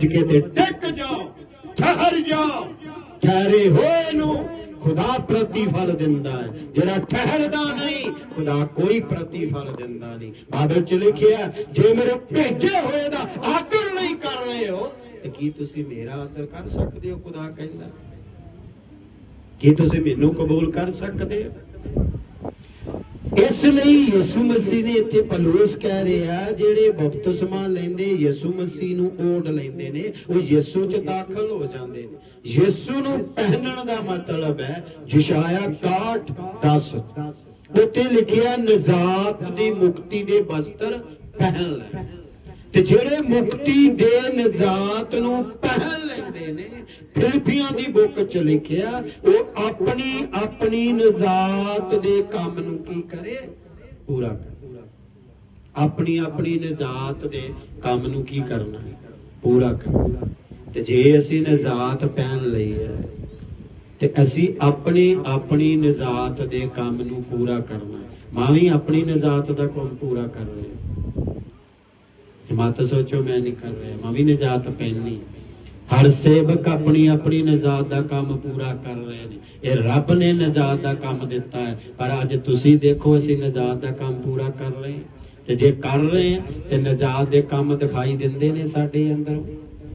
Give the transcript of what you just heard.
ਸਮਝ ਤੇ ਟਿਕ ਜਾਓ, ਠਹਿਰ ਜਾਓ। ਠਹਿਰੇ ਹੋਏ ਨੂੰ ਖੁਦਾ ਪ੍ਰਤੀਫਲ ਦਿੰਦਾ ਹੈ। ਜਿਹੜਾ ਠਹਿਰਦਾ ਨਹੀਂ, ਖੁਦਾ ਕੋਈ ਪ੍ਰਤੀਫਲ ਦਿੰਦਾ ਨਹੀਂ। ਬਾਈਬਲ ਚ ਲਿਖਿਆ ਜੇ ਮੇਰੇ ਭੇਜੇ ਹੋਏ ਦਾ ਆਦਰ ਨਹੀਂ ਕਰ ਰਹੇ ਹੋ, ਤੇ ਕੀ ਤੁਸੀਂ ਮੇਰਾ ਆਦਰ ਕਰ ਸਕਦੇ ਹੋ, ਖੁਦਾ ਕਹਿੰਦਾ? ਕੀ ਤੁਸੀਂ ਮੈਨੂੰ ਕਬੂਲ ਕਰ ਸਕਦੇ ਹੋ? ਇਸ ਲਈ ਯਿਸੂ ਮਸੀਹ ਨੇ ਇੱਥੇ ਪਲੂਸ ਕਹਿ ਰਿਹਾ ਜਿਹੜੇ ਬਪਤਿਸਮਾ ਲੈਂਦੇ ਯਿਸੂ ਮਸੀਹ ਨੂੰ ਓਟ ਲੈਂਦੇ ਨੇ, ਉਹ ਯਿਸੂ 'ਚ ਦਾਖਲ ਹੋ ਜਾਂਦੇ ਨੇ। ਯਿਸੂ ਨੂੰ ਪਹਿਨਣ ਦਾ ਮਤਲਬ ਹੈ ਜਿਸ਼ਾਇਆ 61 10 ਉੱਥੇ ਲਿਖਿਆ, ਨਜ਼ਾਤ ਦੀ ਮੁਕਤੀ ਦੇ ਬਸਤਰ ਪਹਿਨ ਲੈ। ਤੇ ਜਿਹੜੇ ਮੁਕਤੀ ਦੇ ਨਜ਼ਾਤ ਨੂੰ ਪਹਿਨ ਲੈਂਦੇ ਨੇ, ਫਿਲਿਪੀਆਂ ਦੀ ਬੁੱਕ ਚ ਲਿਖਿਆ, ਉਹ ਆਪਣੀ ਆਪਣੀ ਨਜ਼ਾਤ ਦੇ ਕੰਮ ਨੂੰ ਕੀ ਕਰੇ? ਪੂਰਾ ਕਰੇ। ਆਪਣੀ ਆਪਣੀ ਨਜ਼ਾਤ ਦੇ ਕੰਮ ਨੂੰ ਕੀ ਕਰਨਾ? ਪੂਰਾ ਕਰਨਾ ਤੇ ਜੇ ਅਸੀਂ ਨਜ਼ਾਤ ਪਹਿਨ ਲਈ ਹੈ, ਤੇ ਅਸੀਂ ਆਪਣੀ ਆਪਣੀ ਨਜ਼ਾਤ ਦੇ ਕੰਮ ਨੂੰ ਪੂਰਾ ਕਰਨਾ ਮਾਂ ਵੀ ਆਪਣੀ ਨਜ਼ਾਤ ਦਾ ਕੰਮ ਪੂਰਾ ਕਰ ਰਹੇ ਮਤ ਸੋਚੋ ਮੈਂ ਨਹੀਂ ਕਰ ਰਿਹਾ, ਮੈਂ ਵੀ ਨਜਾਤ ਪਹਿਨਣੀ ਹਰ ਸੇਵਕ ਆਪਣੀ ਆਪਣੀ ਨਜਾਤ ਦਾ ਕੰਮ ਪੂਰਾ ਕਰ ਰਹੇ ਨੇ ਇਹ ਰੱਬ ਨੇ ਨਜਾਤ ਦਾ ਕੰਮ ਦਿੱਤਾ ਹੈ, ਪਰ ਅੱਜ ਤੁਸੀਂ ਦੇਖੋ ਅਸੀਂ ਨਜਾਤ ਦਾ ਕੰਮ ਪੂਰਾ ਕਰ ਰਹੇ ਤੇ ਜੇ ਕਰ ਰਹੇ ਤੇ ਨਜਾਤ ਦੇ ਕੰਮ ਦਿਖਾਈ ਦਿੰਦੇ ਨੇ ਸਾਡੇ ਅੰਦਰ।